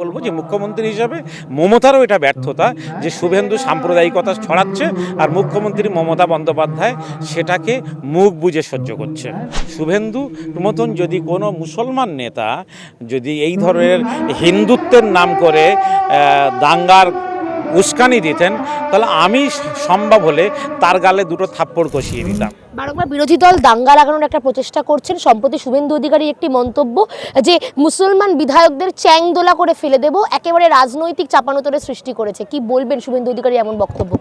বলব যে মুখ্যমন্ত্রী হিসাবে মমতারও এটা ব্যর্থতা যে শুভেন্দু সাম্প্রদায়িকতা ছড়াচ্ছে আর মুখ্যমন্ত্রী মমতা বন্দ্যোপাধ্যায় সেটাকে মুখ বুঝে সহ্য করছে। শুভেন্দু মতন যদি কোনো মুসলমান নেতা যদি এই ধরনের হিন্দুত্বের নাম করে দাঙ্গার উস্কানি দিতেন তাহলে আমি সম্ভব হলে তার গালে দুটো থাপ্পড় কষিয়ে দিতাম। বারংবার বিরোধী দল দাঙ্গা লাগানোর একটা প্রচেষ্টা করছেন। সম্প্রতি শুভেন্দু অধিকারীর একটি মন্তব্য যে মুসলমান বিধায়কদের চ্যাং দোলা করে ফেলে দেব একেবারে রাজনৈতিক চাপানোতরের সৃষ্টি করেছে। কি বলবেন শুভেন্দু অধিকারী এমন বক্তব্য?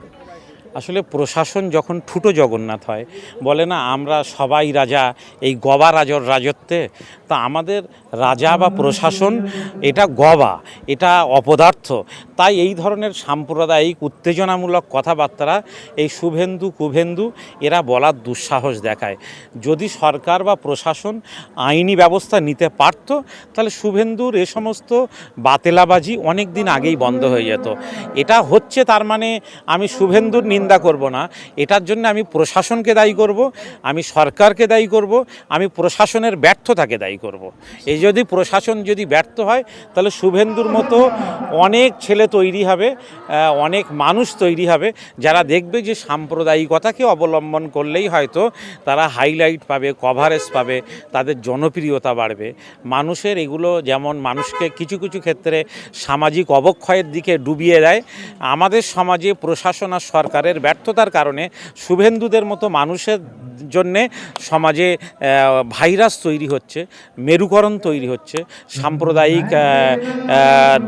আসলে প্রশাসন যখন ঠুটো জগন্নাথ হয় বলে না আমরা সবাই রাজা এই গবা রাজর রাজত্বে তা আমাদের রাজা বা প্রশাসন এটা গবা, এটা অপদার্থ। তাই এই ধরনের সাম্প্রদায়িক, উত্তেজনামূলক কথাবার্তা এই শুভেন্দু, কুভেন্দু, এরা বলার দুঃসাহস দেখায়। যদি সরকার বা প্রশাসন আইনি ব্যবস্থা নিতে পারত, তাহলে শুভেন্দুর এ সমস্ত বাতেলাবাজি অনেক দিন আগেই বন্ধ হয়ে যেত। এটা হচ্ছে তার মানে আমি শুভেন্দুর নিন্দা করব না, এটার জন্য আমি প্রশাসনকে দায়ী করব, আমি সরকারকে দায়ী করব, আমি প্রশাসনের ব্যর্থতাকে দায়ী করব। এই যদি প্রশাসন যদি ব্যর্থ হয়, তাহলে শুভেন্দুর মতো অনেক ছেলে তৈরি হবে অনেক মানুষ তৈরি হবে, যারা দেখবে যে সাম্প্রদায়িকতাকে অবলম্বন করলেই হয়তো তারা হাইলাইট পাবে কভারেজ পাবে, তাদের জনপ্রিয়তা বাড়বে। মানুষের এগুলো যেমন মানুষকে কিছু কিছু ক্ষেত্রে সামাজিক অবক্ষয়ের দিকে ডুবিয়ে দেয়, আমাদের সমাজে প্রশাসন আর সরকারের ব্যর্থতার কারণে শুভেন্দুদের মতো মানুষের জন্যে সমাজে ভাইরাস তৈরি হচ্ছে। মেরুকরণ তৈরি হচ্ছে সাম্প্রদায়িক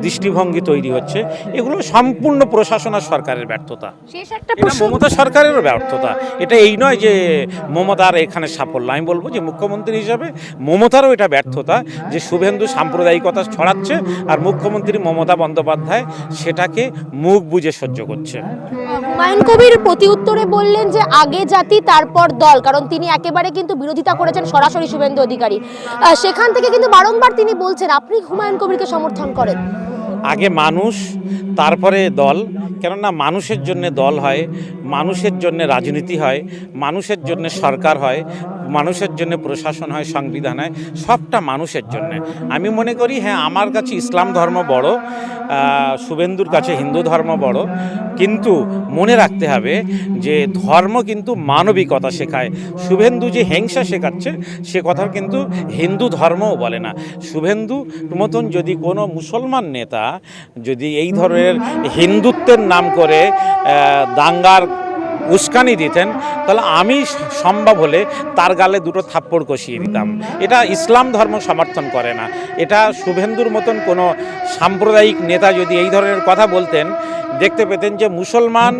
দৃষ্টিভঙ্গি তৈরি হচ্ছে এগুলো সম্পূর্ণ প্রশাসন আর সরকারের ব্যর্থতা। এটা মমতা সরকারেরও ব্যর্থতা। এটা এই নয় যে মমতার এখানে সাফল্য। আমি বলব যে মুখ্যমন্ত্রী হিসাবে মমতারও এটা ব্যর্থতা যে শুভেন্দু সাম্প্রদায়িকতা ছড়াচ্ছে আর মুখ্যমন্ত্রী মমতা বন্দ্যোপাধ্যায় সেটাকে মুখ বুজে সহ্য করছে। হুমায়ুন কবির প্রতি উত্তরে বললেন যে আগে জাতি তারপর দল কারণ তিনি একেবারে কিন্তু বিরোধিতা করেছেন সরাসরি শুভেন্দু অধিকারী। সেখান থেকে কিন্তু বারংবার তিনি বলছেন, আপনি হুমায়ুন কবিরকে সমর্থন করেন। আগে মানুষ, তারপরে দল। কেননা মানুষের জন্য দল হয়। মানুষের জন্য রাজনীতি হয়, মানুষের জন্য সরকার হয়, মানুষের জন্য প্রশাসন হয়, সংবিধান হয়, সবটা মানুষের জন্য। আমি মনে করি হ্যাঁ আমার কাছে ইসলাম ধর্ম বড় শুভেন্দুর কাছে হিন্দু ধর্ম বড়, কিন্তু মনে রাখতে হবে যে ধর্ম কিন্তু মানবিকতা শেখায়। শুভেন্দু যে হিংসা শেখাচ্ছে, সে কথা কিন্তু হিন্দু ধর্মও বলে না। শুভেন্দু মতন যদি কোনো মুসলমান নেতা যদি এই ধরনের হিন্দুত্বের নাম করে দাঙ্গার উস্কানি দিতেন, তাহলে আমি সম্ভব হলে তার গালে দুটো থাপ্পড় কষিয়ে দিতাম। এটা ইসলাম ধর্ম সমর্থন করে না। এটা শুভেন্দুর মতন কোনো সাম্প্রদায়িক নেতা যদি এই ধরনের কথা বলতেন, দেখতে পেতেন যে মুসলমান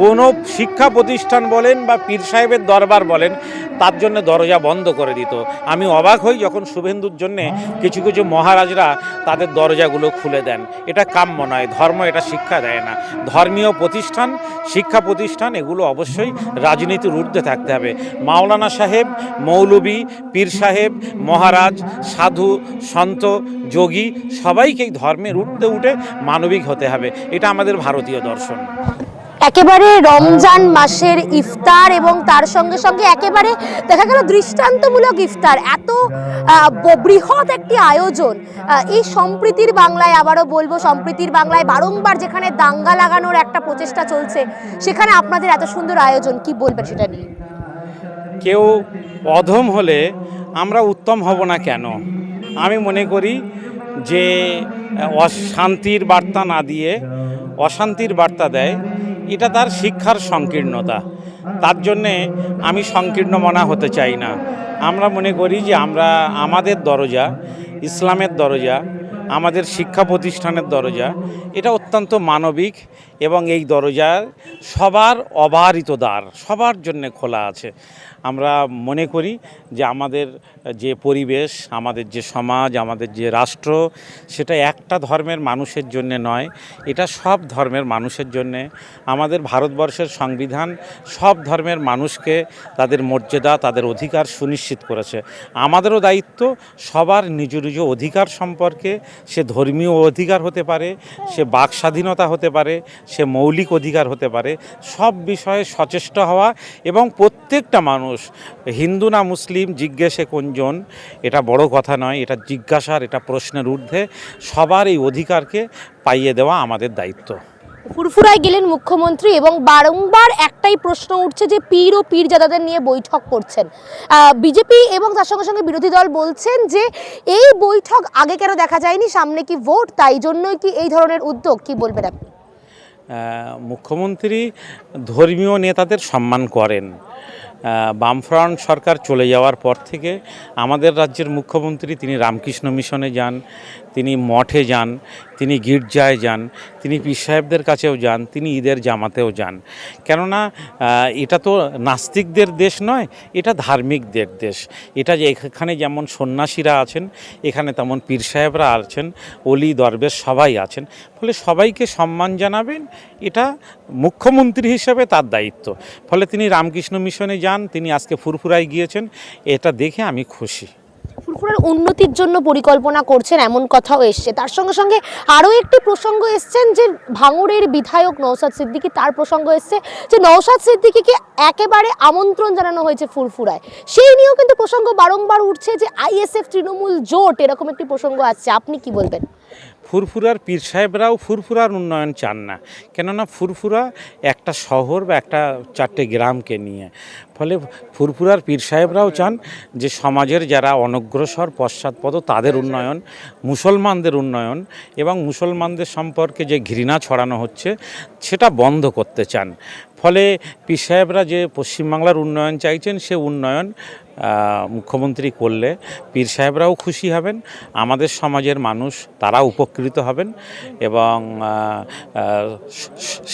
কোনো শিক্ষা প্রতিষ্ঠান বলেন বা পীর সাহেবের দরবার বলেন তার জন্য দরজা বন্ধ করে দিত। আমি অবাক হই যখন শুভেন্দুর জন্যে কিছু কিছু মহারাজরা তাদের দরজাগুলো খুলে দেন। এটা কাম্য নয়, ধর্ম এটা শিক্ষা দেয় না। ধর্মীয় প্রতিষ্ঠান, শিক্ষা প্রতিষ্ঠান, এগুলো অবশ্যই রাজনীতির ঊর্ধ্বে থাকতে হবে। মাওলানা সাহেব, মৌলবী, পীর সাহেব, মহারাজ, সাধু, সন্ত, যোগী, সবাইকেই ধর্মের ঊর্ধ্বে উঠে মানবিক হতে হবে। এটা আমাদের ভারতীয় দর্শন। একেবারে রমজান মাসের ইফতার এবং তার সঙ্গে সঙ্গে একেবারে দেখা গেল দৃষ্টান্তমূলক ইফতার। এত বৃহৎ একটি আয়োজন। এই সম্প্রীতির বাংলায় আবারও বলব, সম্প্রীতির বাংলায় বারংবার যেখানে দাঙ্গা লাগানোর একটা প্রচেষ্টা চলছে, সেখানে আপনাদের এত সুন্দর আয়োজন, কি বলবেন সেটা নিয়ে? কেউ অধম হলে আমরা উত্তম হব না কেন? আমি মনে করি যে, অশান্তির বার্তা না দিয়ে, অশান্তির বার্তা দেয় এটা তার শিক্ষার সংকীর্ণতা। তার জন্যে আমি সংকীর্ণ মনা হতে চাই না। আমরা মনে করি যে আমরা আমাদের দরজা, ইসলামের দরজা, আমাদের শিক্ষা প্রতিষ্ঠানের দরজা, এটা অত্যন্ত মানবিক এবং এই দরজা সবার অবারিত দ্বার, সবার জন্য খোলা আছে। আমরা মনে করি যে আমাদের যে পরিবেশ, আমাদের যে সমাজ, আমাদের যে রাষ্ট্র, সেটা একটা ধর্মের মানুষের জন্য নয়, এটা সব ধর্মের মানুষের জন্যে। আমাদের ভারতবর্ষের সংবিধান সব ধর্মের মানুষকে তাদের মর্যাদা, তাদের অধিকার সুনিশ্চিত করেছে। আমাদেরও দায়িত্ব সবার নিজ নিজ অধিকার সম্পর্কে, সে ধর্মীয় অধিকার হতে পারে, সে বাক স্বাধীনতা হতে পারে সে মৌলিক অধিকার হতে পারে, সব বিষয়ে সচেষ্ট হওয়া এবং প্রত্যেকটা মানুষ, হিন্দু না মুসলিম, জিজ্ঞেসে কোনজন এটা বড় কথা নয়, এটা জিজ্ঞাসার, এটা প্রশ্নের ঊর্ধ্বে, সবার এই অধিকারকে পাইয়ে দেওয়া আমাদের দায়িত্ব। ফুরফুরায় গেলেন মুখ্যমন্ত্রী এবং বারংবার একটাই প্রশ্ন উঠছে যে পীর ও পীরজাদাদের নিয়ে বৈঠক করছেন। বিজেপি এবং তার সঙ্গে সঙ্গে বিরোধী দল বলছেন যে এই বৈঠক আগে কেন দেখা যায়নি, সামনে কি ভোট, তাই জন্যই কি এই ধরনের উদ্যোগ, কি বলবেন আপনি? মুখ্যমন্ত্রী ধর্মীয় নেতাদের সম্মান করেন। বামফ্রন্ট সরকার চলে যাওয়ার পর থেকে আমাদের রাজ্যের মুখ্যমন্ত্রী তিনি রামকৃষ্ণ মিশনে যান, তিনি মঠে যান তিনি গির্জায় যান, তিনি পীর সাহেবদের কাছেও যান, তিনি ঈদের জামাতেও যান। কেননা এটা তো নাস্তিকদের দেশ নয়, এটা ধার্মিকদের দেশ। এটা যে এখানে যেমন সন্ন্যাসীরা আছেন, এখানে তেমন পীর সাহেবরা আছেন অলি দরবেশ সবাই আছেন। ফলে সবাইকে সম্মান জানাবেন, এটা মুখ্যমন্ত্রী হিসেবে তার দায়িত্ব। ফলে তিনি রামকৃষ্ণ মিশনে যান, তিনি আজকে ফুরফুরায় গিয়েছেন, এটা দেখে আমি খুশি। ফুরফুরার উন্নতির জন্য পরিকল্পনা করছেন এমন কথাও এসছে। তার সঙ্গে সঙ্গে আরও একটি প্রসঙ্গ এসছেন যে ভাঙড়ের বিধায়ক নৌসাদ সিদ্দিকী, তার প্রসঙ্গ এসছে যে নৌসাদ সিদ্দিকীকে একেবারে আমন্ত্রণ জানানো হয়েছে ফুরফুরায়। সেই নিয়েও কিন্তু প্রসঙ্গ বারংবার উঠছে যে আইএসএফ তৃণমূল জোট, এরকম একটি প্রসঙ্গ আসছে আপনি কি বলবেন? ফুরফুরার পীর সাহেবরাও ফুরফুরার উন্নয়ন চান না। কেননা ফুরফুরা একটা শহর বা একটা চারটে গ্রামকে নিয়ে। ফলে ফুরফুরার পীর সাহেবরাও চান যে সমাজের যারা অনগ্রসর, পশ্চাৎপদ, তাদের উন্নয়ন, মুসলমানদের উন্নয়ন এবং মুসলমানদের সম্পর্কে যে ঘৃণা ছড়ানো হচ্ছে, সেটা বন্ধ করতে চান। ফলে পীর সাহেবরা যে পশ্চিমবাংলার উন্নয়ন চাইছেন, সে উন্নয়ন মুখ্যমন্ত্রী করলে পীর সাহেবরাও খুশি হবেন, আমাদের সমাজের মানুষ তারা উপকৃত হবেন এবং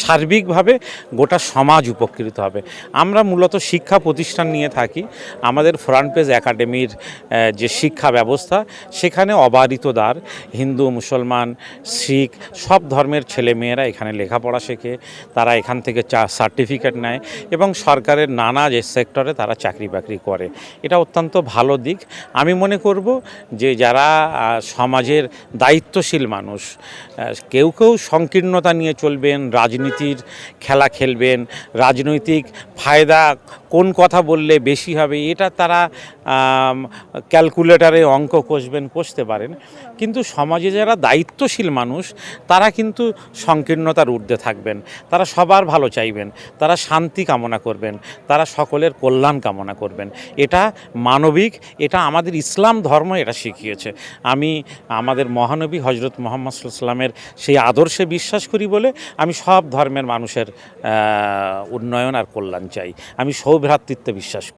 সার্বিকভাবে গোটা সমাজ উপকৃত হবে। আমরা মূলত শিক্ষা প্রতিষ্ঠান নিয়ে থাকি। আমাদের ফ্রন্ট পেজ একাডেমির যে শিক্ষা ব্যবস্থা, সেখানে অবারিত দ্বার, হিন্দু, মুসলমান, শিখ, সব ধর্মের ছেলেমেয়েরা এখানে লেখাপড়া শেখে, তারা এখান থেকে সার্টিফিকেট নেয় এবং সরকারের নানা যে সেক্টরে তারা চাকরি বাকরি করে। এটা অত্যন্ত ভালো দিক। আমি মনে করব যে যারা সমাজের দায়িত্বশীল মানুষ কেউ কেউ সংকীর্ণতা নিয়ে চলবেন, রাজনীতির খেলা খেলবেন, রাজনৈতিক ফায়দা কোন কথা বললে বেশি হবে, এটা তারা ক্যালকুলেটারে অঙ্ক কষবেন, কষতে পারেন। কিন্তু সমাজে যারা দায়িত্বশীল মানুষ, তারা কিন্তু সংকীর্ণতার ঊর্ধ্বে থাকবেন। তারা সবার ভালো চাইবেন, তারা শান্তি কামনা করবেন, তারা সকলের কল্যাণ কামনা করবেন। এটা মানবিক, এটা আমাদের ইসলাম ধর্ম, এটা শিখিয়েছে। আমি আমাদের মহানবী হজরত মোহাম্মদ সাল্লামের সেই আদর্শে বিশ্বাস করি বলে আমি সব ধর্মের মানুষের উন্নয়ন আর কল্যাণ চাই। আমি সৌভ্রাতৃত্বে বিশ্বাস